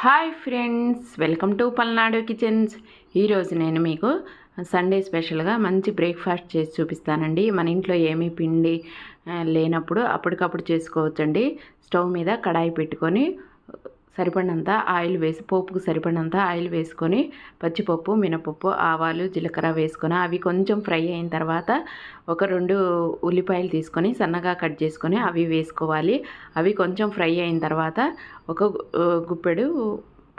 Hi friends welcome to Palnadu kitchens. ఈరోజు నేను మీకు సండే స్పెషల్గా మంచి బ్రేక్ఫాస్ట్ చేసి చూపిస్తానండి. మన ఇంట్లో ఏమీ పిండి లేనప్పుడు అప్పటికప్పుడు చేసుకోవచ్చండి. స్టవ్ మీద కడాయి పెట్టుకొని సరిపడినంత ఆయిల్ వేసి పోపుకు సరిపడినంత ఆయిల్ వేసుకొని పచ్చిపప్పు మినపప్పు ఆవాలు జీలకర్ర వేసుకొని అవి కొంచెం ఫ్రై అయిన తర్వాత ఒక రెండు ఉల్లిపాయలు తీసుకొని సన్నగా కట్ చేసుకొని అవి వేసుకోవాలి. అవి కొంచెం ఫ్రై అయిన తర్వాత ఒక గుప్పెడు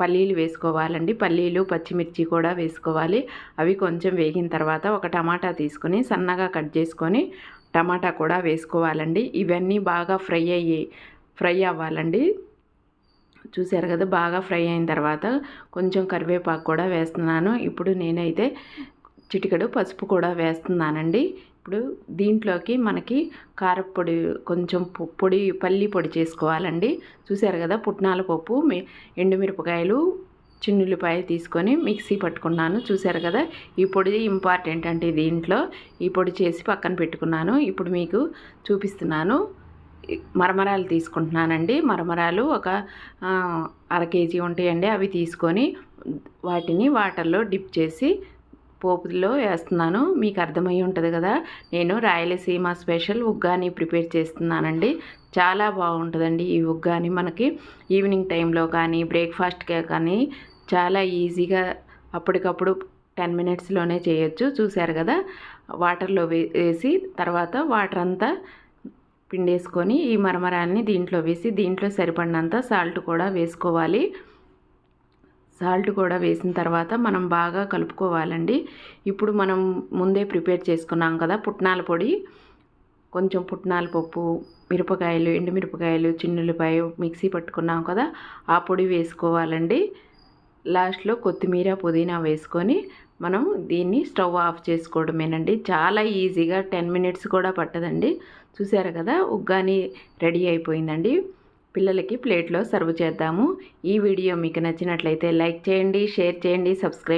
పల్లీలు వేసుకోవాలండి. పల్లీలు పచ్చిమిర్చి కూడా వేసుకోవాలి. అవి కొంచెం వేగిన తర్వాత ఒక టమాటా తీసుకొని సన్నగా కట్ చేసుకొని టమాటా కూడా వేసుకోవాలండి. ఇవన్నీ బాగా ఫ్రై అయ్యి ఫ్రై అవ్వాలండి. చూశారు కదా బాగా ఫ్రై అయిన తర్వాత కొంచెం కరివేపాకు కూడా వేస్తున్నాను. ఇప్పుడు నేనైతే చిటికెడు పసుపు కూడా వేస్తున్నానండి. ఇప్పుడు దీంట్లోకి మనకి కారపొడి కొంచెం పొడి పల్లి పొడి చేసుకోవాలండి. చూశారు కదా పుట్నాల పప్పు ఎండుమిరపకాయలు చిన్నుల్లిపాయ తీసుకొని మిక్సీ పట్టుకున్నాను. చూశారు కదా ఈ పొడి ఇంపార్టెంట్ అంటే దీంట్లో. ఈ పొడి చేసి పక్కన పెట్టుకున్నాను. ఇప్పుడు మీకు చూపిస్తున్నాను. మరమరాలు తీసుకుంటున్నానండి. మరమరాలు ఒక అర కేజీ ఉంటాయండి. అవి తీసుకొని వాటిని వాటర్లో డిప్ చేసి పోపులో వేస్తున్నాను. మీకు అర్థమై ఉంటుంది కదా నేను రాయలసీమ స్పెషల్ ఉగ్గాని ప్రిపేర్ చేస్తున్నానండి. చాలా బాగుంటుందండి ఈ ఉగ్గాని మనకి. ఈవినింగ్ టైంలో కానీ బ్రేక్ఫాస్ట్గా కానీ చాలా ఈజీగా అప్పటికప్పుడు టెన్ మినిట్స్లోనే చేయొచ్చు. చూశారు కదా వాటర్లో వేసి తర్వాత వాటర్ అంతా పిండేసుకొని ఈ మరమరాల్ని దీంట్లో వేసి దీంట్లో సరిపడినంత సాల్ట్ కూడా వేసుకోవాలి. సాల్ట్ కూడా వేసిన తర్వాత మనం బాగా కలుపుకోవాలండి. ఇప్పుడు మనం ముందే ప్రిపేర్ చేసుకున్నాం కదా పుట్నాల పొడి. కొంచెం పుట్నాల పప్పు మిరపకాయలు ఎండుమిరపకాయలు చిన్నులపాయ మిక్సీ పట్టుకున్నాం కదా ఆ పొడి వేసుకోవాలండి. లాస్ట్లో కొత్తిమీర పుదీనా వేసుకొని మనం దీన్ని స్టవ్ ఆఫ్ చేసుకోవడమేనండి. చాలా ఈజీగా టెన్ మినిట్స్ కూడా పట్టదండి. చూసారు కదా ఉగ్గాని రెడీ అయిపోయిందండి. పిల్లలకి ప్లేట్లో సర్వ్ చేద్దాము. ఈ వీడియో మీకు నచ్చినట్లయితే లైక్ చేయండి షేర్ చేయండి సబ్స్క్రైబ్